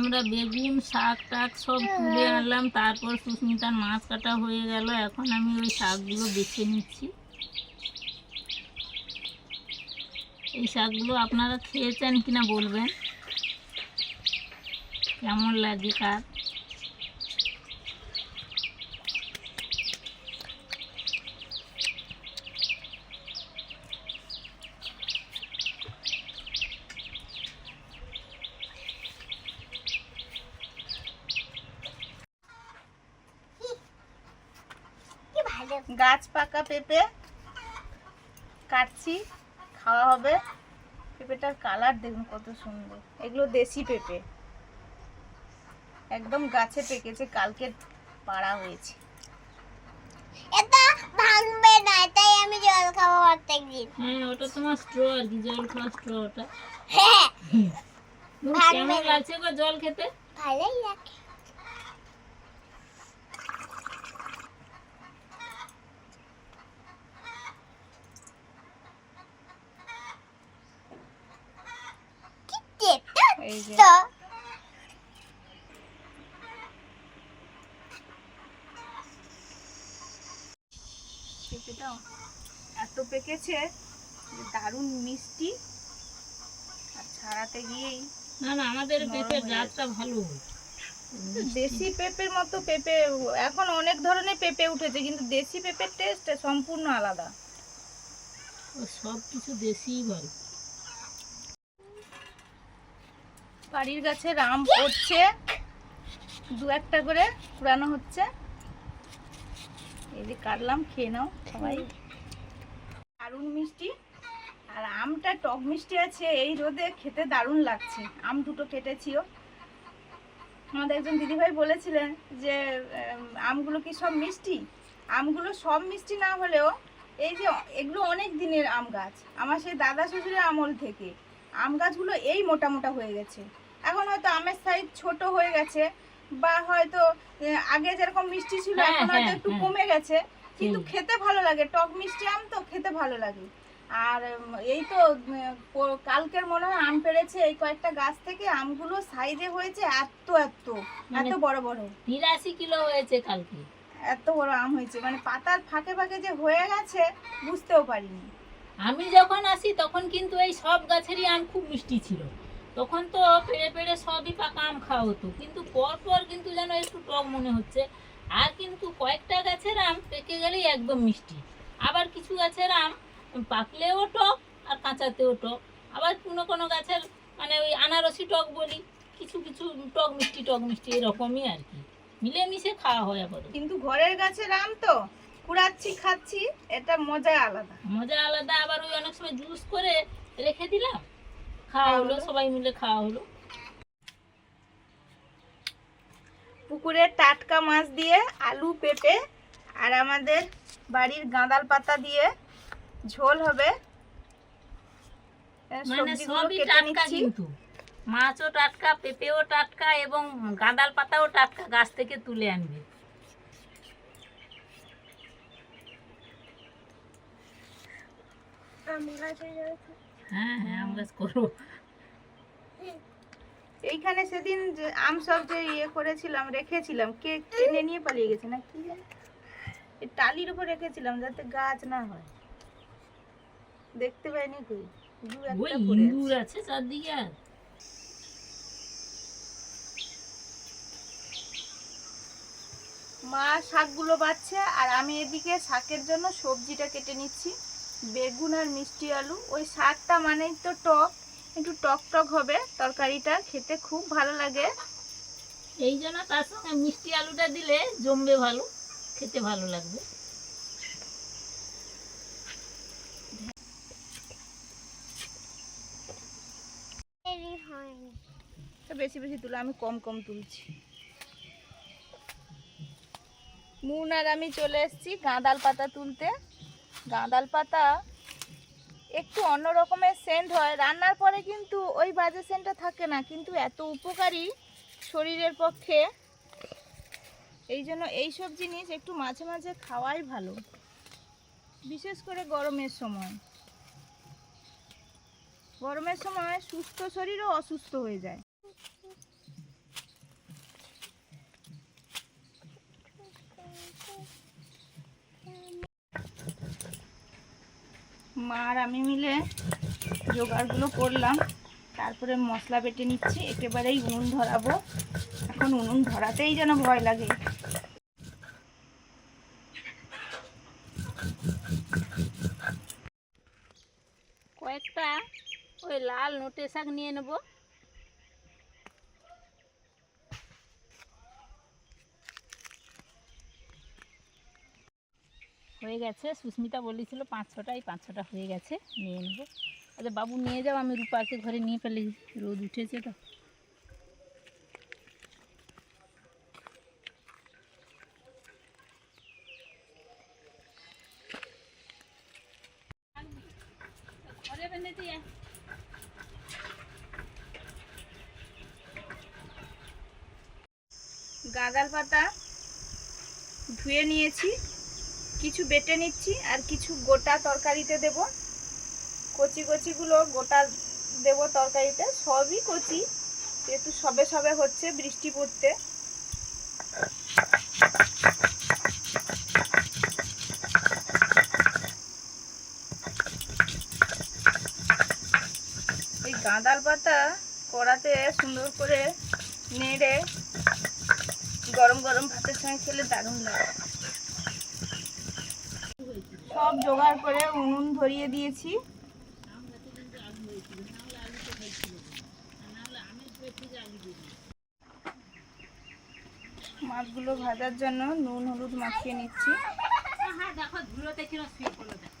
আমরা বেগুন, শাক টাক সব তুলে আনলাম, তারপর সুস্মিতার মাছ কাটা হয়ে গেল। এখন আমি ওই শাকগুলো বেছে নিচ্ছি। এই শাকগুলো আপনারা খেয়েছেন কিনা বলবেন? কেমন লাগে কার? গাছ পাকা পেঁপে কাটছি খাওয়া হবে। পেঁপেটার কালার দেখুন কত সুন্দর। এগুলো দেশি পেঁপে। একদম গাছে পেকেছে কালকে পাড়া হয়েছে। এটা ভাঙবে না তাই আমি জল খাব প্রত্যেক দিন হ্যাঁ ওটা তোমার স্ট্র আর কি জল খাওয়া স্ট্র ওটা। হ্যাঁ। লাগছে জল খেতে? ভালোই লাগে কি তেতো এই যে। পেঁপেটা এত পেকেছে যে দারুণ মিষ্টি। আর ছাড়াতে গিয়েই না না আমাদের পেঁপের জাতটা ভালো। দেশি পেঁপের মতো পেঁপে এখন অনেক ধরনের পেঁপে উঠেছে কিন্তু দেশি পেঁপের টেস্ট সম্পূর্ণ আলাদা। সব কিছু দেশিই ভালো। বাড়ির গাছে রাম পড়ছে। দু একটা করে পুরানো হচ্ছে। এই যে কাটলাম, খেয়ে নাও সবাই। দারুণ মিষ্টি। আর আমটা টক মিষ্টি আছে, এই রোদে খেতে দারুণ লাগছে। আম দুটো কেটেছিও। আমাদের একজন দিদিভাই বলেছিলেন যে আমগুলো কি সব মিষ্টি? আমগুলো সব মিষ্টি না হলেও এই যে এগুলো অনেক দিনের আম গাছ আমার সেই দাদা শ্বশুরের আমল থেকে। আম গাছগুলো এই মোটা মোটা হয়ে গেছে। এখন হয়তো আমের সাইজ ছোট হয়ে গেছে বা হয়তো আগে যেরকম মিষ্টি ছিল হ্যাঁ, এখন হয়তো হ্যাঁ, একটু হ্যাঁ। কমে গেছে। কিন্তু খেতে ভালো লাগে টক মিষ্টি আম তো খেতে ভালো লাগে। আর এই তো কালকের মনে হয় আম পেড়েছে এই কয়েকটা গাছ থেকে আমগুলো সাইজে হয়েছে এত এত মানে- এত বড় বড়। তিরাশি কিলো হয়েছে কালকে। এত বড় আম হয়েছে মানে পাতার ফাঁকে ফাঁকে যে হয়ে গেছে বুঝতেও পারিনি। আমি যখন আসি তখন কিন্তু এই সব গাছেরই আম খুব মিষ্টি ছিল। তখন তো পেড়ে পেড়ে সবই পাকা আম খাওয়া হতো। কিন্তু পর পর কিন্তু যেন একটু টক মনে হচ্ছে। আর কিন্তু কয়েকটা গাছের আম পেকে গেলেই একদম মিষ্টি। আবার কিছু গাছের আম পাকলেও টক আর কাঁচাতেও টক। আবার কোনো কোনো গাছের মানে ওই আনারসি টক বলি কিছু কিছু টক মিষ্টি টক মিষ্টি এরকমই আর কি। মিলেমিশে খাওয়া হয় আবার কিন্তু ঘরের গাছের আম তো কুড়াচ্ছি খাচ্ছি এটা মজা আলাদা। মজা আলাদা আবার ওই অনেক সময় জুস করে রেখে দিলাম। খাওয়া হলো সবাই মিলে খাওয়া হলো। পুকুরের টাটকা মাছ দিয়ে আলু পেঁপে আর আমাদের বাড়ির গাঁদাল পাতা দিয়ে ঝোল হবে। মানে সবই টাটকা কিন্তু। মাছও টাটকা পেঁপেও টাটকা এবং গাঁদাল পাতাও টাটকা গাছ থেকে তুলে আনবে। হ্যাঁ হ্যাঁ আম গাছ করব। এইখানে সেদিন আম সব যে ইয়ে করেছিলাম রেখেছিলাম কে টেনে নিয়ে পালিয়ে গেছে না কি টালির উপর রেখেছিলাম যাতে গাছ না হয়। দেখতে পাইনি কই? ওই একটা পড়ে আছে। ইঁদুর আছে। চারদিকে। মা শাকগুলো বাচ্ছে আর আমি এদিকে শাকের জন্য সবজিটা কেটে নিচ্ছি। বেগুন আর মিষ্টি আলু। ওই শাকটা মানেই তো টক। একটু টক টক হবে তরকারিটা খেতে খুব ভালো লাগে। এই জন্য তার সঙ্গে মিষ্টি আলুটা দিলে জমবে ভালো খেতে ভালো লাগবে। বেশি বেশি তুলে আমি কম কম তুলছি। মুন আর আমি চলে এসেছি গাঁদাল পাতা তুলতে। গাঁদাল পাতা একটু অন্য রকমের সেন্ট হয়। রান্নার পরে কিন্তু ওই বাজে সেন্টটা থাকে না, কিন্তু এত উপকারী শরীরের পক্ষে। এই জন্য এইসব জিনিস একটু মাঝে মাঝে খাওয়াই ভালো, বিশেষ করে গরমের সময়। গরমের সময় সুস্থ শরীরও অসুস্থ হয়ে যায়। মা আর আমি মিলে জোগাড়গুলো করলাম। তারপরে মশলা বেটে নিচ্ছি, একেবারেই উনুন ধরাবো। এখন উনুন ধরাতেই যেন ভয় লাগে। কয়েকটা ওই লাল নোটে শাক নিয়ে নেব। হয়ে গেছে। সুস্মিতা বলেছিল পাঁচ ছটাই পাঁচ ছটা হয়ে গেছে, নিয়ে নেব। আচ্ছা বাবু নিয়ে যাও, আমি রূপাকে ঘরে নিয়ে ফেলে রোদ উঠেছে তো। গাঁদাল পাতা ধুয়ে নিয়েছি। কিছু বেটে নিচ্ছি আর কিছু গোটা তরকারিতে দেব। কচি কচিগুলো গোটা দেব তরকারিতে। সবই কচি, যেহেতু সবে সবে হচ্ছে বৃষ্টি পড়তে। এই গাঁদাল পাতা কড়াতে সুন্দর করে নেড়ে গরম গরম ভাতের সঙ্গে খেলে দারুণ লাগে। সব জোগাড় করে উনুন ধরিয়ে দিয়েছি। মাছগুলো ভাজার জন্য নুন হলুদ মাখিয়ে নিচ্ছি। হ্যাঁ দেখো ধুলোতে পড়ল দেখো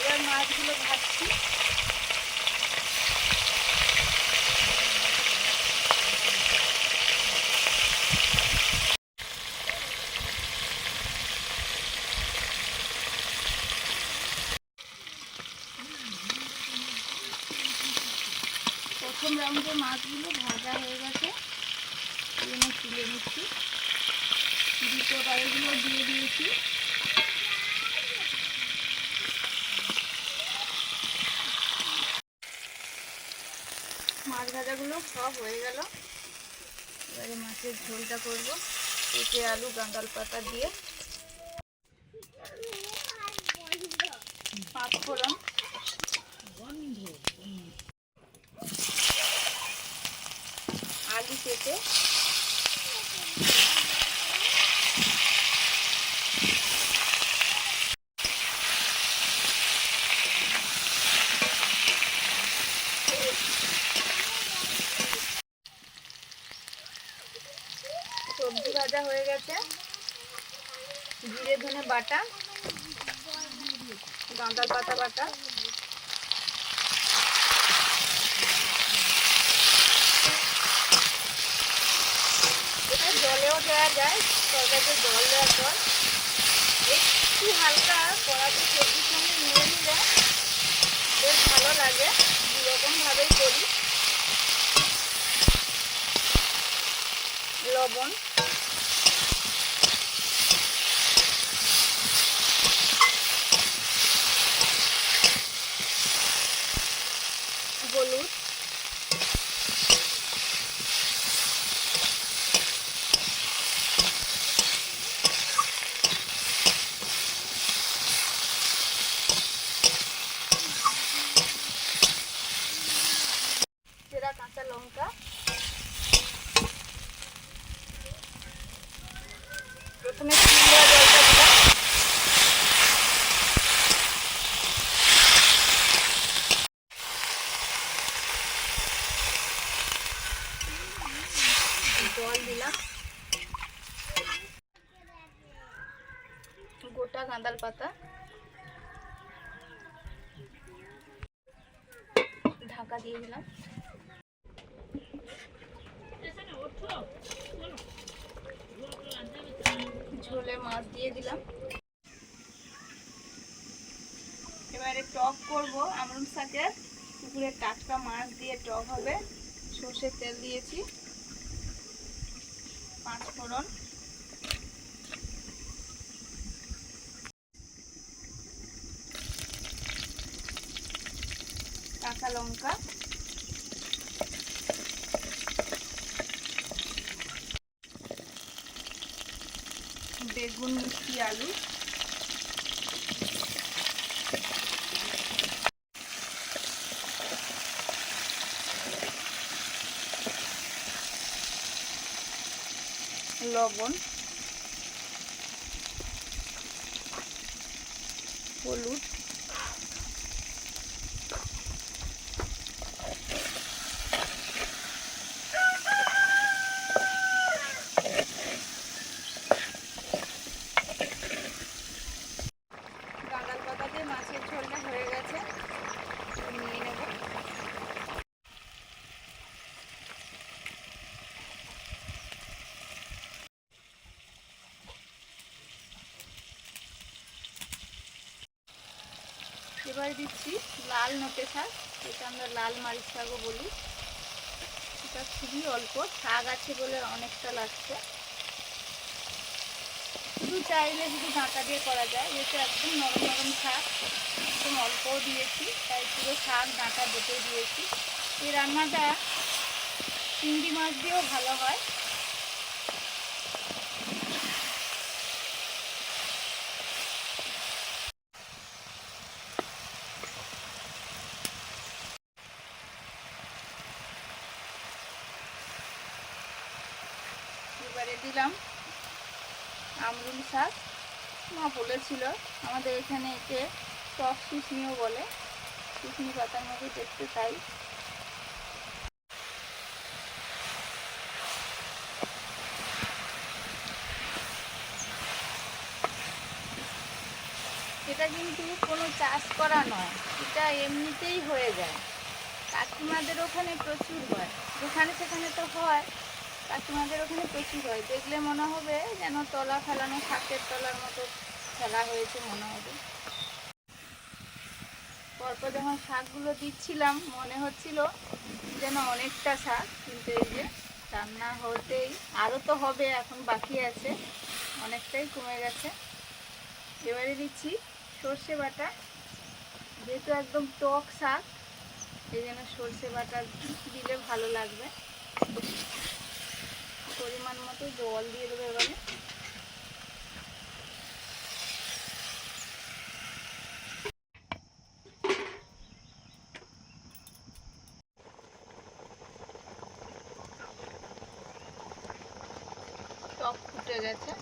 এবার মাছগুলো ভাজছি প্রথম রাউন্ডে মাছগুলো ভাজা হয়ে গেছে এগুলো তুলে নিচ্ছি দ্বিতীয় বাড়িগুলো দিয়ে দিয়েছি মাছ ভাজাগুলো সব হয়ে গেল। এবারে মাছের ঝোলটা করব পেঁপে আলু, গাঁদাল পাতা দিয়ে। আলু কেটে সবজি ভাজা হয়ে গেছে। জিরে, ধনে বাটা গাঁদাল পাতা বাটা। এটা জলেও দেওয়া যায়, তরকারিতে জল দেওয়ার পর। একটু হালকা কড়াতে সবজির সঙ্গে নিয়ে নিলে বেশ ভালো লাগে, দুরকমভাবেই করি। লবণ হলুদ চেরা কাঁচা লঙ্কা প্রথমে চিংড়া জলটা দিলাম জল দিলাম গাঁদাল পাতা। ঢাকা দিয়ে দিলাম। ঝোলে মাছ দিয়ে দিলাম। এবারে টক করব আমরুম শাকের পুকুরের টাটকা মাছ দিয়ে টক হবে। সর্ষের তেল দিয়েছি। পাঁচ ফোড়ন। কাঁচা লঙ্কা। বেগুন মিষ্টি আলু। লবণ। হলুদ গাঁদাল পাতা দিয়ে মাছের ঝোলটা হয়ে গেছে এবার নিয়ে নেব এবার দিচ্ছি লাল নোটে শাক, যেটা আমরা লাল মারিচ শাকও বলি। এটা খুবই অল্প, শাক আছে বলে অনেকটা লাগছে। শুধু চাইলে শুধু ডাঁটা দিয়ে করা যায় যেহেতু একদম নরম নরম শাক, একদম অল্পও দিয়েছি, তাই পুরো শাক ডাঁটা দুটো দিয়েছি। এই রান্নাটা চিংড়ি মাছ দিয়েও ভালো হয়। দিলাম। আমরুল শাক। মা বলেছিল আমাদের এখানে একে টক শুশনিও বলে। শুশনি পাতার মতো দেখতে তাই এটা কিন্তু কোনো চাষ করা নয়, এটা এমনিতেই হয়ে যায়। কাকিমাদের ওখানে প্রচুর হয়, যেখানে সেখানে তো হয়। কাকিমাদের ওখানে প্রচুর হয়। দেখলে মনে হবে যেন তলা ফেলানো, শাকের তলার মতো ফেলা হয়েছে মনে হবে। পরপর যখন শাকগুলো দিচ্ছিলাম, মনে হচ্ছিল যেন অনেকটা শাক, কিন্তু এই যে রান্না হতেই আরও তো হবে, এখন বাকি আছে, অনেকটাই কমে গেছে। এবারে দিচ্ছি সর্ষে বাটা। যেহেতু একদম টক শাক, এই জন্য সর্ষে বাটা দিলে ভালো লাগবে। পরিমাণ মতো জল দিয়ে দেবো এবারে। টক ফুটে গেছে।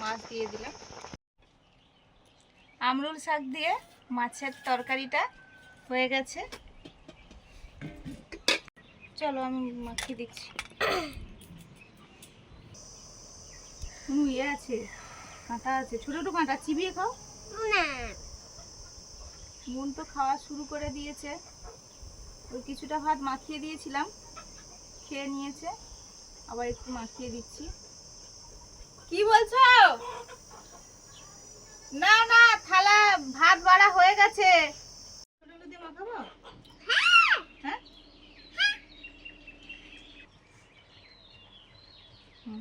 মাছ দিয়ে দিলাম। আমরুল শাক দিয়ে মাছের তরকারিটা হয়ে গেছে। চলো আমি মাখিয়ে দিচ্ছি। ইয়ে আছে কাঁটা আছে ছোটো ছোটো কাঁটা চিবিয়ে খাও। না। মন তো খাওয়া শুরু করে দিয়েছে। ওই কিছুটা ভাত মাখিয়ে দিয়েছিলাম খেয়ে নিয়েছে আবার একটু মাখিয়ে দিচ্ছি। কি বলছো? না না থালা ভাত বাড়া হয়ে গেছে ছোট ছোট দিয়ে মাখাবো হ্যাঁ হুম, খাও।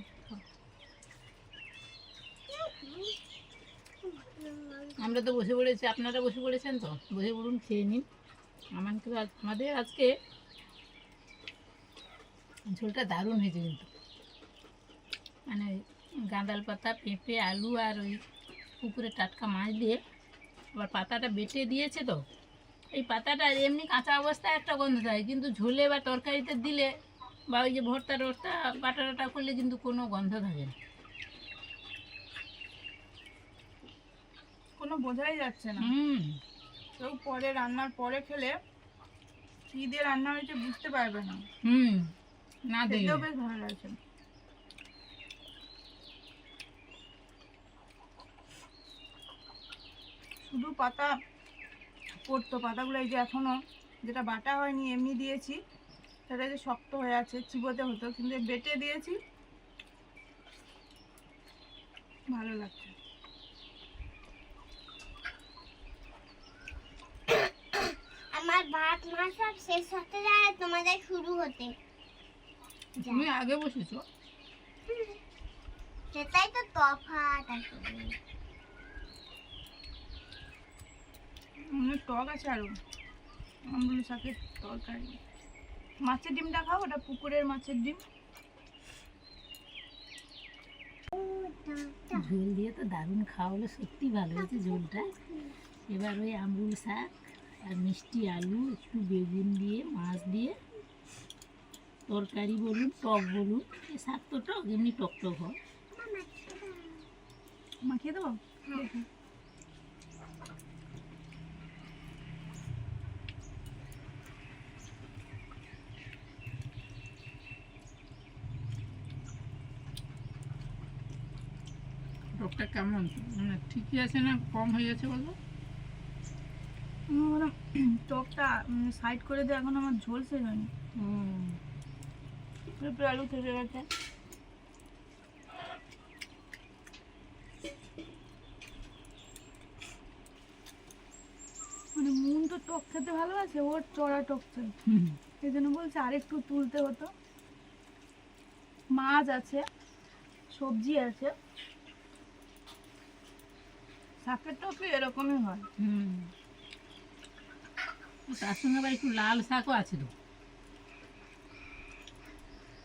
আমরা তো বসে পড়েছি, আপনারা বসে পড়েছেন তো? বসে পড়ুন, খেয়ে নিন। আমাকে আমাদের আজকে ঝোলটা দারুণ হয়েছে কিন্তু। মানে গাঁদাল পাতা, পেঁপে, আলু আর ওই পুকুরে টাটকা মাছ দিয়ে আবার পাতাটা বেটে দিয়েছে তো। এই পাতাটা এমনি কাঁচা অবস্থায় একটা গন্ধ থাকে কিন্তু ঝোলে বা তরকারিতে দিলে বা ওই যে ভর্তা টর্তা বাটারাটা করলে কিন্তু কোনো গন্ধ থাকে না। কোনো বোঝাই যাচ্ছে না। হুম। কেউ পরে রান্নার পরে খেলে কি দিয়ে রান্না হয়েছে বুঝতে পারবে না। হুম না দেখলে খেতেও বেশ ভালো লাগছে। শুধু পাতা পড়তো পাতাগুলো এই যে এখনও যেটা বাটা হয়নি এমনি দিয়েছি। সেটা যে শক্ত হয়ে আছে চিবোতে হতো কিন্তু বেটে দিয়েছি। ভালো লাগছে। আমার ভাত মাছ সব শেষ হতে যায় তোমাদের শুরু হতে। তুমি আগে বসেছো। সেটাই তো তফাৎ আসলে। অনেক টক আছে আরও। আমগুলো শাকের তরকারি। মাছের ডিমটা খাও ওটা পুকুরের মাছের ডিম। ঝোল দিয়ে তো দারুণ খাওয়া হলো সত্যি ভালো হয়েছে ঝোলটা। এবার ওই আমরুল শাক আর মিষ্টি আলু একটু বেগুন দিয়ে মাছ দিয়ে তরকারি বলুন টক বলুন এই শাক তো টক এমনি টক টক হয়। মাখিয়ে দেবো? টকটা কেমন? মানে ঠিকই আছে না কম হয়ে গেছে বলব আমার টকটা সাইড করে দিয়ে এখন আমার ঝোল শেষ হয়নি। পেঁপে আলু থেকে গেছে। মানে মন তো টক খেতে ভালোবাসে ওর চড়া টক চাই। সেই জন্য বলছে আরেকটু তুলতে হতো। মাছ আছে সবজি আছে। শাকের টক এরকমই হয়। হুম। তার সঙ্গে আবার একটু লাল শাকও আছে তো।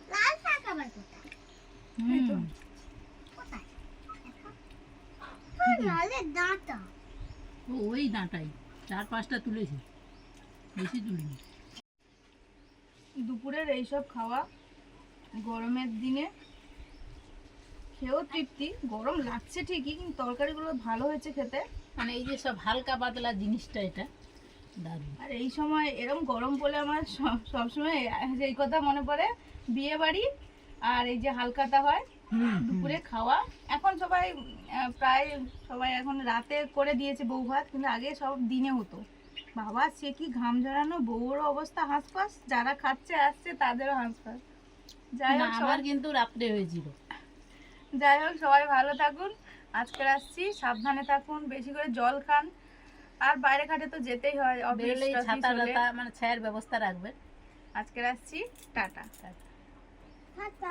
লাল শাক আবার কোথায়? হুম। কোথায়? ওই লালের ডাঁটা। ও ওই ডাঁটাই। চার পাঁচটা তুলেছি। বেশি তুলিনি। দুপুরের এইসব খাওয়া গরমের দিনে খেয়েও তৃপ্তি গরম লাগছে ঠিকই কিন্তু তরকারিগুলো ভালো হয়েছে খেতে। মানে এই যে সব হালকা পাতলা জিনিসটা এটা দারুণ। আর এই সময় এরকম গরম পড়লে আমার সব- সবসময় এই কথা মনে পড়ে বিয়ে বাড়ি আর এই যে হালকাটা হয় দুপুরে খাওয়া। এখন সবাই প্রায় সবাই এখন রাতে করে দিয়েছে বউ ভাত কিন্তু আগে সব দিনে হতো। বাবা সে কি ঘাম ঝরানো বউরও অবস্থা হাঁসফাঁস? যারা খাচ্ছে আসছে তাদেরও হাঁসফাঁস। যাই হোক আমার কিন্তু রাত্রে হয়েছিল। যাই হোক সবাই ভালো থাকুন। আজকে আসছি সাবধানে থাকুন বেশি করে জল খান। আর বাইরে ঘাটে তো যেতেই হয় ছাতা মানে ছায়ের ব্যবস্থা রাখবেন। আজকে আসছি টাটা। টাটা।